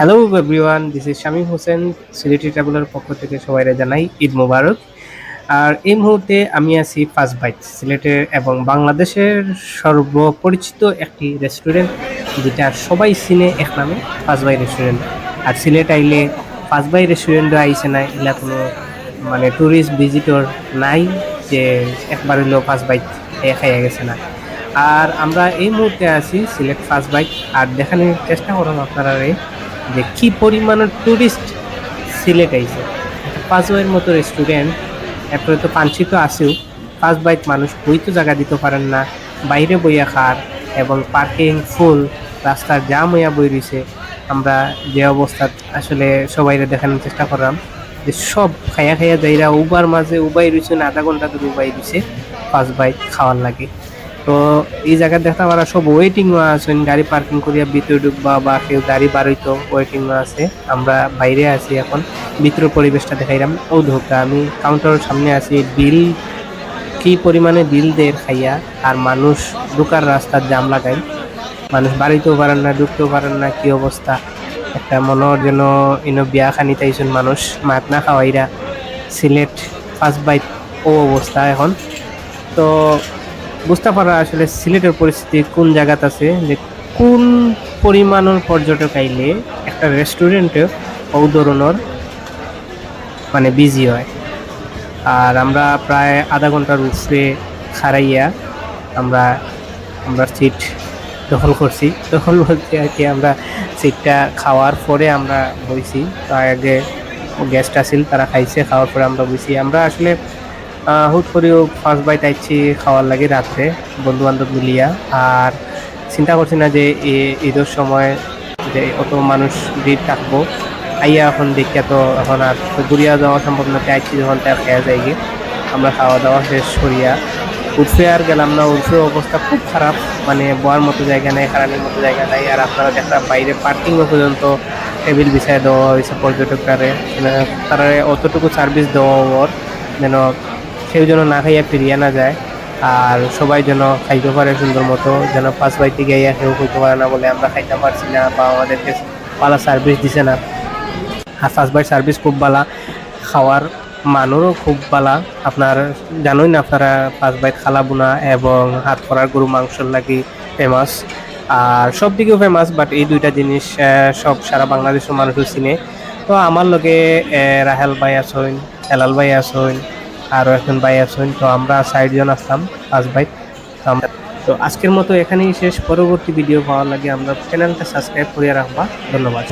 Hello everyone this is Shamim Hossain Sylheti traveller পক্ষ থেকে সবাইরে জানাই ঈদ মোবারক। আর এই মুহূর্তে আমি আছি ফার্স্ট বাইট সিলেটের এবং বাংলাদেশের সর্বপরিচিত একটি রেস্টুরেন্ট যেটা সবাই চিনে এক নামে ফার্স্ট বাই রেস্টুরেন্ট আর সিলেট আইলে ফার্স্ট বাই রেস্টুরেন্টে আইসে না এগুলা কোনো মানে ট্যুরিস্ট ভিজিটর নাই, যে একবার হইলেও ফার্স্ট বাইট খাইয়া গেছে না। আর আমরা এই মুহূর্তে আছি সিলেট ফার্স্ট বাইক আর দেখানোর চেষ্টা করলাম আপনারা যে কি পরিমাণের টুরিস্ট সিলেট আইছে পাঁচওয়ের মতো রেস্টুরেন্ট এরপরে তো পাঞ্চি তো আসেও পাঁচ বাইক মানুষ বই তো জায়গা দিতে পারেন না, বাইরে বইয়া খার এবং পার্কিং ফুল রাস্তার জাম হইয়া বই রয়েছে আমরা যে অবস্থাত আসলে সবাইরে দেখানোর চেষ্টা করলাম, যে সব খাইয়া খাইয়া যাইরা উবার মাঝে উবাই রয়েছে আধা ঘণ্টা ধরে উবাই রয়েছে পাঁচ বাইক খাওয়ার লাগে। তো এই জায়গা দেখতে পারা সব ওয়েটিং আছেন গাড়ি পার্কিং করিয়া ভিতরে ঢুকবা বা কেউ গাড়ি বার হইতো ওয়েটিং আছে। আমরা বাইরে আছি এখন ভিতর পরিবেশটা দেখাইলাম। ও ঢোকা আমি কাউন্টারের সামনে আছি। বিল, কি পরিমাণে বিল দের খাইয়া, আর মানুষ ঢুকার রাস্তার জাম লাগাই। মানুষ বাড়িতেও পারেন না, ঢুকতেও পারেন না, কি অবস্থা? একটা মনের যেন ইনো বিয়া খানি তাইছেন মানুষ, মাত না খাওয়াইরা। সিলেট ফার্স্ট বাইট ও অবস্থা এখন। তো বুঝতে পারা আসলে সিলেটের পরিস্থিতি কোন জায়গাতে আছে? যে কোন পরিমাণের পর্যটক আইলে একটা রেস্টুরেন্টে ধরনের মানে বিজি হয়? আর আমরা প্রায় আধা ঘণ্টার উপরে খারাইয়া আমরা আমরা সিট দখল করছি। দখল বলতে আর কি আমরা সিটটা খাওয়ার পরে আমরা বইছি। তার আগে গেস্ট আসিল, তারা খাইছে, খাওয়ার পরে আমরা বইছি। আমরা আসলে হুট করেও ফার্স্ট বাইট আইছি খাওয়ার লাগে রাত্রে বন্ধু বান্ধব মিলিয়া। আর চিন্তা করছি না যে ঈদের সময় যে অত মানুষ ভিড় থাকব, আইয়া এখন দেখিয়া তো এখন আর তো ঘুরিয়া যাওয়া সম্ভব না আইছি যখন তার খেয়া যায় গিয়ে আমরা খাওয়া দাওয়া শেষ করিয়া উঠে আর গেলাম না উঠে অবস্থা খুব খারাপ মানে বয়ার মতো জায়গা নেই খারাপের মতো জায়গা নাই, আর আপনারা দেখা, বাইরে পার্কিংও পর্যন্ত টেবিল বিছায় দেওয়া হয়েছে পর্যটকরা মানে তারা অতটুকু সার্ভিস দেওয়া ওর, যেন কেউ যেন না খাইয়া ফিরিয়া না যায়, আর সবাই যেন খাইতে পারে সুন্দর মতো, যেন পাঁচ বাইতে গিয়া কেউ খাইতে পারে না বলে আমরা খাইতে পারছি না বা আমাদেরকে পালা সার্ভিস দিছে না। আর ফার্স্ট বাইট সার্ভিস খুব ভালো খাওয়ার মানেরও খুব ভালো আপনার জানোই না আপনারা পাঁচ বাইট খালা বোনা এবং হাত করার গরু মাংসর লাগি ফেমাস আর সব দিকেও ফেমাস বাট এই দুইটা জিনিস সব সারা বাংলাদেশের মানুষও চিনে। তো আমার লগে রাহেল ভাই আসইন হেলাল ভাই আসইন আরও একজন ভাই আছেন, তো আমরা জন আসলাম ফার্স্ট ভাই। তো আমরা তো আজকের মতো এখানেই শেষ, পরবর্তী ভিডিও পাওয়ার লাগে আমরা চ্যানেলটা সাবস্ক্রাইব করিয়া রাখবা। ধন্যবাদ।